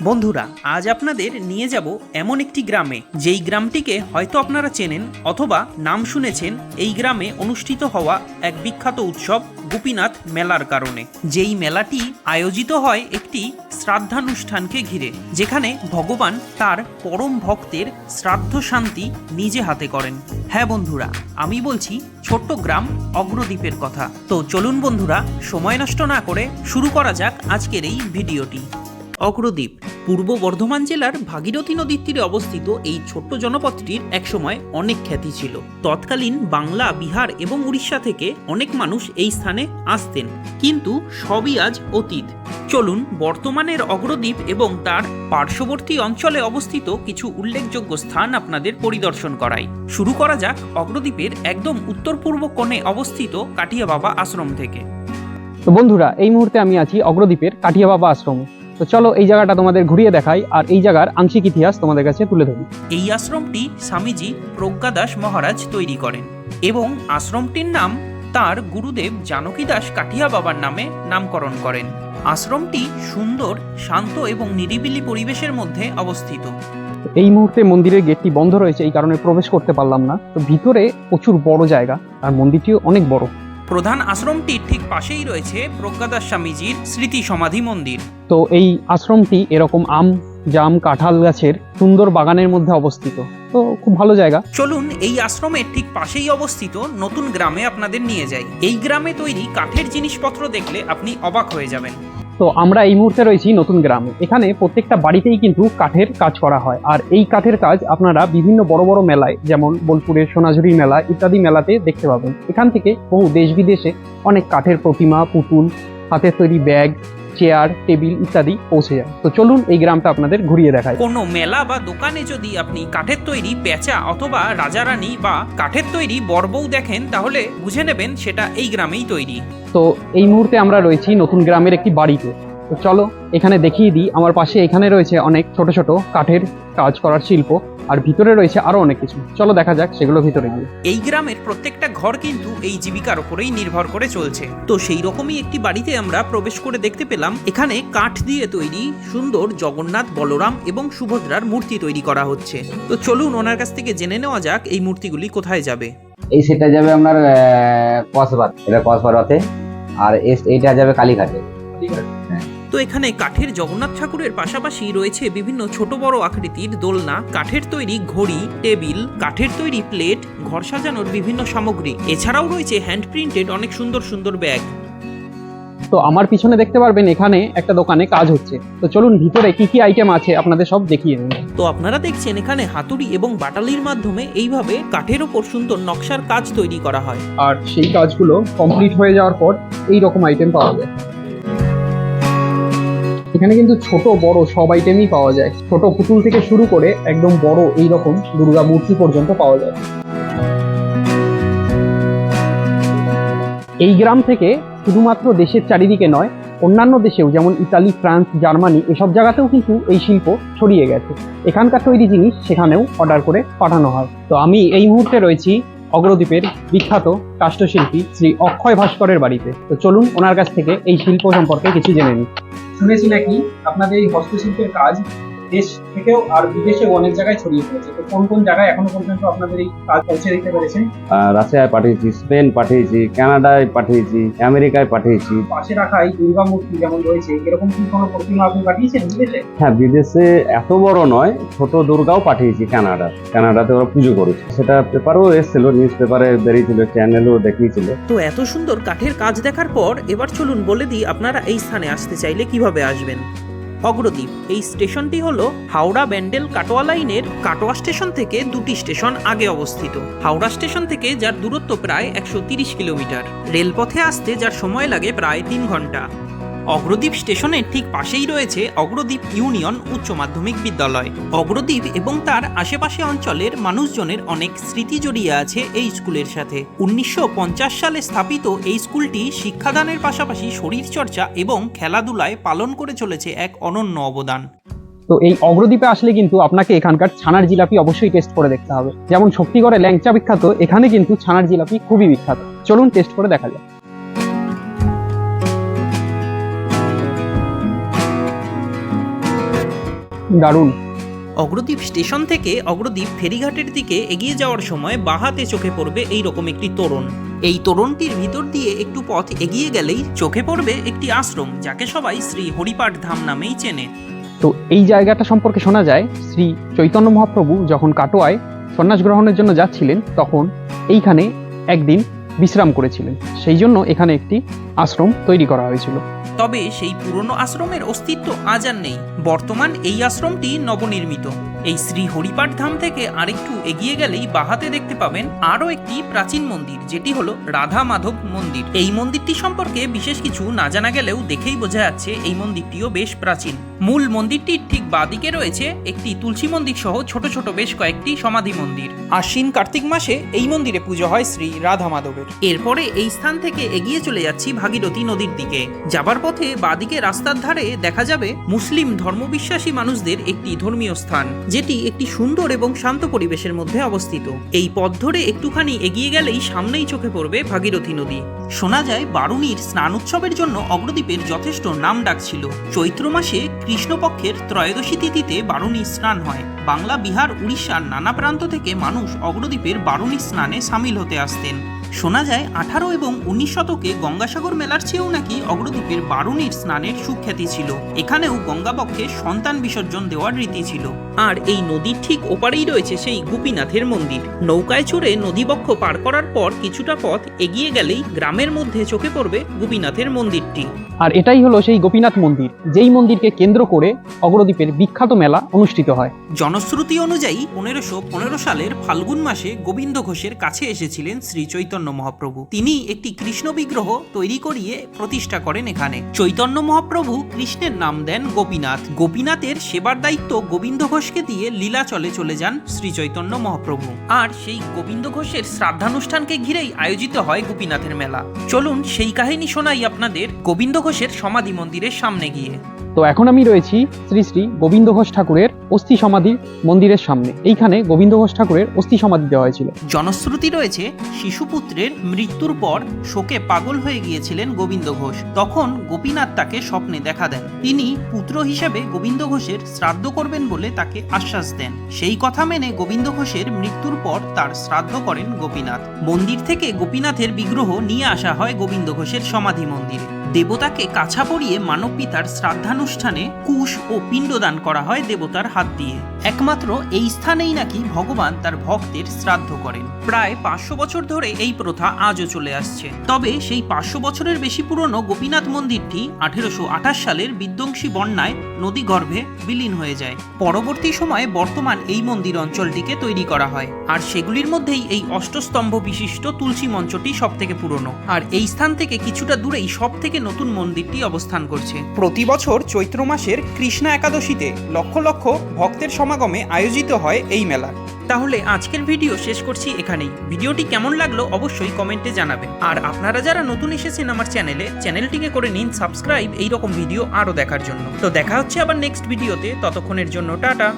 বন্ধুরা, আজ আপনাদের নিয়ে যাব এমন একটি গ্রামে। যেই গ্রামটিকে হয়তো আপনারা চেনেন অথবা নাম শুনেছেন, এই গ্রামে অনুষ্ঠিত হওয়া এক বিখ্যাত উৎসব গোপীনাথ মেলার কারণে। যেই মেলাটি আয়োজিত হয় একটি শ্রাদ্ধানুষ্ঠানকে ঘিরে, যেখানে ভগবান তার পরম ভক্তের শ্রাদ্ধ শান্তি নিজে হাতে করেন। হ্যাঁ বন্ধুরা, আমি বলছি ছোট্ট গ্রাম অগ্রদ্বীপের কথা। তো চলুন বন্ধুরা, সময় নষ্ট না করে শুরু করা যাক আজকের এই ভিডিওটি। অগ্রদ্বীপ পূর্ব বর্ধমান জেলার ভাগীরথী নদীর তীরে অবস্থিত এই ছোট্ট জনপদটির একসময় অনেক খ্যাতি ছিল। তৎকালীন বাংলা, বিহার এবং উড়িষ্যা থেকে অনেক মানুষ এই স্থানে আসতেন, কিন্তু সবই আজ অতীত। চলুন, বর্তমানের অগ্রদ্বীপ এবং তার পার্শ্ববর্তী অঞ্চলে অবস্থিত কিছু উল্লেখযোগ্য স্থান আপনাদের পরিদর্শন করাই। শুরু করা যাক অগ্রদ্বীপের একদম উত্তর পূর্ব কোণে অবস্থিত কাটিয়া বাবা আশ্রম থেকে। তো বন্ধুরা, এই মুহূর্তে আমি আছি অগ্রদ্বীপের কাঠিয়া বাবা আশ্রমে। তো চলো এই জায়গাটা তোমাদের ঘুরিয়ে দেখাই আর এই জায়গার আংশিক ইতিহাস তোমাদের কাছে তুলে ধরি। এই আশ্রমটি স্বামীজি প্রজ্ঞাদাস মহারাজ তৈরি করেন এবং আশ্রমটির নাম তার গুরুদেব জানকী দাস কাঠিয়া বাবার নামে নামকরণ করেন। আশ্রমটি সুন্দর শান্ত এবং নিরিবিলি পরিবেশের মধ্যে অবস্থিত। এই মুহূর্তে মন্দিরের গেটটি বন্ধ রয়েছে এই কারণে প্রবেশ করতে পারলাম না। তো ভিতরে প্রচুর বড় জায়গা আর মন্দিরটিও অনেক বড়। প্রধান আশ্রমটির ঠিক পাশেই রয়েছে প্রজ্ঞাদাস স্বামীজির স্মৃতি সমাধি মন্দির। তো এই আশ্রমটি এরকম আম জাম কাঁঠাল গাছের সুন্দর বাগানের মধ্যে অবস্থিত। তো খুব ভালো জায়গা। চলুন এই আশ্রমের ঠিক পাশেই অবস্থিত নতুন গ্রামে আপনাদের নিয়ে যাই। এই গ্রামে তৈরি কাঠের জিনিসপত্র দেখলে আপনি অবাক হয়ে যাবেন। তো আমরা এই মুহূর্তে রয়েছি নতুন গ্রামে। এখানে প্রত্যেকটা বাড়িতেই কিন্তু কাঠের কাজ করা হয়। আর এই কাঠের কাজ আপনারা বিভিন্ন বড় বড় মেলায়, যেমন বোলপুরের সোনাঝুরি মেলা ইত্যাদি মেলাতে দেখতে পাবেন। এখান থেকে বহু দেশ বিদেশে অনেক কাঠের প্রতিমা, পুতুল, হাতের তৈরি ব্যাগ চেয়ার টেবিল ইত্যাদি পৌঁছে যায়। তো চলুন এই গ্রামটা আপনাদের ঘুরিয়ে দেখায় কোনো মেলা বা দোকানে যদি আপনি কাঠের তৈরি পেঁচা অথবা রাজারানী বা কাঠের তৈরি বরবউ দেখেন তাহলে বুঝে নেবেন সেটা এই গ্রামেই তৈরি। তো এই মুহূর্তে আমরা রয়েছি নতুন গ্রামের একটি বাড়িতে। তো চলো এখানে দেখিয়ে দিই আমার পাশে এখানে রয়েছে অনেক ছোট ছোট কাঠের কাজ করার শিল্প। আর ভিতরে রয়েছে আরও অনেক কিছু। চলো দেখা যাক সেগুলো ভিতরে গিয়ে। এই গ্রামের প্রত্যেকটা ঘর কিন্তু এই জীবিকার উপরেই নির্ভর করে চলছে। তো সেই রকমই একটি বাড়িতে আমরা প্রবেশ করে দেখতে পেলাম এখানে কাঠ দিয়ে তৈরি সুন্দর জগন্নাথ বলরাম এবং সুভদ্রার মূর্তি তৈরি করা হচ্ছে। তো চলুন ওনার কাছ থেকে জেনে নেওয়া যাক এই মূর্তিগুলি কোথায় যাবে। এই সেটা যাবে আপনার আহ, কসবার এটা কসবার রথে। আর এস- এইটা যাবে কালীঘাটে। তো এখানে কাঠের জগন্নাথ ঠাকুরের পাশাপাশি রয়েছে বিভিন্ন ছোট বড় আকৃতির দোলনা কাঠের তৈরি ঘড়ি টেবিল কাঠের তৈরি প্লেট ঘর সাজানোর বিভিন্ন সামগ্রী। এছাড়াও রয়েছে হ্যান্ড প্রিন্টেড অনেক সুন্দর সুন্দর ব্যাগ। তো আমার পিছনে দেখতে পারবেন এখানে একটা দোকানে কাজ হচ্ছে। তো চলুন ভিতরে কি কি আইটেম আছে আপনাদের সব দেখিয়ে দেবো তো আপনারা দেখছেন এখানে হাতুড়ি এবং বাটালির মাধ্যমে এইভাবে কাঠের ওপর সুন্দর নকশার কাজ তৈরি করা হয়। আর সেই কাজগুলো কমপ্লিট হয়ে যাওয়ার পর এই রকম আইটেম পাওয়া যায়। এখানে কিন্তু ছোট, বড় সব আইটেমই পাওয়া যায়। ছোট পুতুল থেকে শুরু করে একদম বড় এই রকম দুর্গা মূর্তি পর্যন্ত পাওয়া যায়। এই গ্রাম থেকে শুধুমাত্র দেশের চারিদিকে নয়, অন্যান্য দেশেও যেমন ইতালি, ফ্রান্স, জার্মানি এসব জায়গাতেও কিন্তু এই শিল্প ছড়িয়ে গেছে। এখানকার তৈরি জিনিস সেখানেও অর্ডার করে পাঠানো হয়। তো আমি এই মুহূর্তে রয়েছি অগ্রদ্বীপের বিখ্যাত কাষ্ঠশিল্পী শ্রী অক্ষয় ভাস্করের বাড়িতে। তো চলুন ওনার কাছ থেকে এই শিল্প সম্পর্কে কিছু জেনে নিই। শুনেছি নাকি আপনাদের এই হস্তশিল্পের কাজ দেশ থেকেও আর বিদেশেও অনেক জায়গায় ছড়িয়ে পড়েছে। তো কোন কোন জায়গায় এখনও পর্যন্ত আপনাদের এই কাজ পৌঁছে দিতে পেরেছেন রাশিয়ায় পাঠিয়েছি স্পেন পাঠিয়েছি কানাডায় পাঠিয়েছি আমেরিকায় পাঠিয়েছি। পাশে রাখা এই দুর্গা মূর্তি যেমন রয়েছে এরকম কি কোনো প্রতিমা আপনি পাঠিয়েছেন বিদেশে? হ্যাঁ বিদেশে এত বড় নয় ছোট দুর্গাও পাঠিয়েছি কানাডা। কানাডাতে ওরা পুজো করেছে। সেটা পেপারও এসেছিল নিউজ পেপারে বেরিয়েছিল চ্যানেলও দেখিয়েছিল। তো এত সুন্দর কাঠের কাজ দেখার পর এবার চলুন বলে দিই আপনারা এই স্থানে আসতে চাইলে কীভাবে আসবেন? অগ্রদ্বীপ। এই স্টেশনটি হল হাওড়া ব্যান্ডেল কাটোয়া লাইনের কাটোয়া স্টেশন থেকে দুটি স্টেশন আগে অবস্থিত। হাওড়া স্টেশন থেকে যার দূরত্ব প্রায় একশো কিলোমিটার। রেলপথে আসতে যার সময় লাগে প্রায় তিন ঘণ্টা। অগ্রদ্বীপ স্টেশনের ঠিক পাশেই রয়েছে অগ্রদ্বীপ ইউনিয়ন উচ্চ মাধ্যমিক বিদ্যালয়। অগ্রদ্বীপ এবং তার আশেপাশে অঞ্চলের মানুষজনের অনেক স্মৃতি জড়িয়ে আছে এই স্কুলের সাথে। উনিশশো পঞ্চাশ সালে স্থাপিত এই স্কুলটি শিক্ষাদানের পাশাপাশি শরীরচর্চা এবং খেলাধুলায় পালন করে চলেছে এক অনন্য অবদান। তো এই অগ্রদ্বীপে আসলে কিন্তু আপনাকে এখানকার ছানার জিলাপি অবশ্যই টেস্ট করে দেখতে হবে। যেমন শক্তিগড়ে ল্যাংচা বিখ্যাত, এখানে কিন্তু ছানার জিলাপি খুবই বিখ্যাত। চলুন টেস্ট করে দেখা যাক। দারুণ। অগ্রদ্বীপ স্টেশন থেকে অগ্রদ্বীপ ফেরিঘাটের দিকে এগিয়ে যাওয়ার সময় বাহাতে চোখে পড়বে এই রকম একটি তোরণ। এই তোরণটির ভিতর দিয়ে একটু পথ এগিয়ে গেলেই চোখে পড়বে একটি আশ্রম যাকে সবাই শ্রী হরিপাঠ ধাম নামেই চেনে। তো এই জায়গাটা সম্পর্কে শোনা যায় শ্রী চৈতন্য মহাপ্রভু যখন কাটোয়ায় সন্ন্যাস গ্রহণের জন্য যাচ্ছিলেন তখন এইখানে একদিন বিশ্রাম করেছিলেন। সেই জন্য এখানে একটি আশ্রম তৈরি করা হয়েছিল। তবে সেই পুরনো আশ্রমের অস্তিত্ব আজ আর নেই। বর্তমান এই আশ্রমটি নবনির্মিত। এই শ্রী হরিপাঠ ধাম থেকে আরেকটু এগিয়ে গেলেই বাহাতে দেখতে পাবেন আরও একটি প্রাচীন মন্দির যেটি হলো রাধা মাধব মন্দির। এই মন্দিরটি সম্পর্কে বিশেষ কিছু না জানা গেলেও দেখেই বোঝা যাচ্ছে এই মন্দিরটিও বেশ প্রাচীন। মূল মন্দিরটির ঠিক বাদিকে রয়েছে একটি তুলসী মন্দির সহ ছোট ছোট বেশ কয়েকটি সমাধি মন্দির। আশ্বিন কার্তিক মাসে এই মন্দিরে পুজো হয় শ্রী রাধা মাধবের। এরপরে এই স্থান থেকে এগিয়ে চলে যাচ্ছি ভাগীরথী নদীর দিকে। যাবার পথে বাদিকে রাস্তার ধারে দেখা যাবে মুসলিম ধর্মবিশ্বাসী মানুষদের একটি ধর্মীয় স্থান যেটি একটি সুন্দর এবং শান্ত পরিবেশের মধ্যে অবস্থিত। এই পথ ধরে একটুখানি এগিয়ে গেলেই সামনেই চোখে পড়বে ভাগীরথী নদী। শোনা যায়, বারুণীর স্নান উৎসবের জন্য অগ্রদ্বীপের যথেষ্ট নাম ডাক ছিল। চৈত্র মাসে কৃষ্ণপক্ষের ত্রয়োদশী তিথিতে বারুণীর স্নান হয়। বাংলা বিহার উড়িষ্যার নানা প্রান্ত থেকে মানুষ অগ্রদ্বীপের বারুণী স্নানে সামিল হতে আসতেন। শোনা যায় আঠারো এবং উনিশ শতকে গঙ্গাসাগর মেলার চেয়েও নাকি অগ্রদ্বীপের বারুণীর স্নানের সুখ্যাতি ছিল। এখানেও গঙ্গাপক্ষে সন্তান বিসর্জন দেওয়ার রীতি ছিল। আর এই নদীর ঠিক ওপারেই রয়েছে সেই গোপীনাথের মন্দির। নৌকায় চড়ে নদীবক্ষ পার করার পর কিছুটা পথ এগিয়ে গেলেই গ্রামের মধ্যে চোখে পড়বে গোপীনাথের মন্দিরটি। আর এটাই হলো সেই গোপীনাথ মন্দির যেই মন্দিরকে কেন্দ্র করে অগ্রদ্বীপের বিখ্যাত মেলা অনুষ্ঠিত হয়। জনশ্রুতি অনুযায়ী পনেরোশো পনেরো সালের ফাল্গুন মাসে গোবিন্দ ঘোষের কাছে এসেছিলেন শ্রী চৈতন্য মহাপ্রভু। তিনি একটি কৃষ্ণ বিগ্রহ তৈরি করিয়ে প্রতিষ্ঠা করেন এখানে। চৈতন্য মহাপ্রভু কৃষ্ণের নাম দেন গোপীনাথ। গোপীনাথের সেবার দায়িত্ব গোবিন্দ ঘোষকে দিয়ে লীলাচলে চলে যান শ্রী চৈতন্য মহাপ্রভু। আর সেই গোবিন্দ ঘোষের শ্রাদ্ধানুষ্ঠানকে ঘিরেই আয়োজিত হয় গোপীনাথের মেলা। চলুন সেই কাহিনী শোনাই আপনাদের গোবিন্দ ঘোষের সমাধি মন্দিরের সামনে গিয়ে। তো এখন আমি রয়েছি শ্রী শ্রী গোবিন্দ ঘোষ ঠাকুরের অস্থি সমাধি মন্দিরের সামনে। এইখানে গোবিন্দ ঘোষ ঠাকুরের অস্থি সমাধি দেওয়া হয়েছিল। জনশ্রুতি রয়েছে, শিশুপুত্রের মৃত্যুর পর শোকে পাগল হয়ে গিয়েছিলেন গোবিন্দ ঘোষ। তখন গোপীনাথ তাকে স্বপ্নে দেখা দেন। তিনি পুত্র হিসেবে গোবিন্দ ঘোষের শ্রাদ্ধ করবেন বলে তাকে আশ্বাস দেন। সেই কথা মেনে গোবিন্দ ঘোষের মৃত্যুর পর তার শ্রাদ্ধ করেন গোপীনাথ। মন্দির থেকে গোপীনাথের বিগ্রহ নিয়ে আসা হয় গোবিন্দ ঘোষের সমাধি মন্দিরে। দেবতাকে কাছা পরিয়ে মানব পিতার শ্রাদ্ধানুষ্ঠানে কুশ ও পিণ্ডদান করা হয় দেবতার হাত দিয়ে। একমাত্র এই স্থানেই নাকি ভগবান তার ভক্তের শ্রাদ্ধ করেন। প্রায় পাঁচশো বছর ধরে এই প্রথা আজও চলে আসছে। তবে সেই পাঁচশো বছরের বেশি পুরনো গোপীনাথ মন্দিরটি আঠেরোশো আঠাশ সালের বিধ্বংসী বন্যায় নদী গর্ভে বিলীন হয়ে যায়। পরবর্তী সময়ে বর্তমান এই মন্দির অঞ্চলটিকে তৈরি করা হয়। আর সেগুলির মধ্যেই এই অষ্টস্তম্ভ বিশিষ্ট তুলসী মঞ্চটি সব থেকে পুরনো। আর এই স্থান থেকে কিছুটা দূরেই সব থেকে নতুন মন্দিরটি অবস্থান করছে। প্রতি বছর চৈত্র মাসের কৃষ্ণা একাদশীতে লক্ষ লক্ষ ভক্তের সমাগমে আয়োজিত হয় এই মেলা। তাহলে আজকের ভিডিও শেষ করছি এখানেই। ভিডিওটি কেমন লাগল অবশ্যই কমেন্টে জানাবেন। আর আপনারা যারা নতুন এসেছেন আমার চ্যানেলে, চ্যানেলটিকে করে নিন সাবস্ক্রাইব এইরকম ভিডিও আরও দেখার জন্য। তো দেখা হচ্ছে আবার নেক্সট ভিডিওতে। ততক্ষণের জন্য টাটা।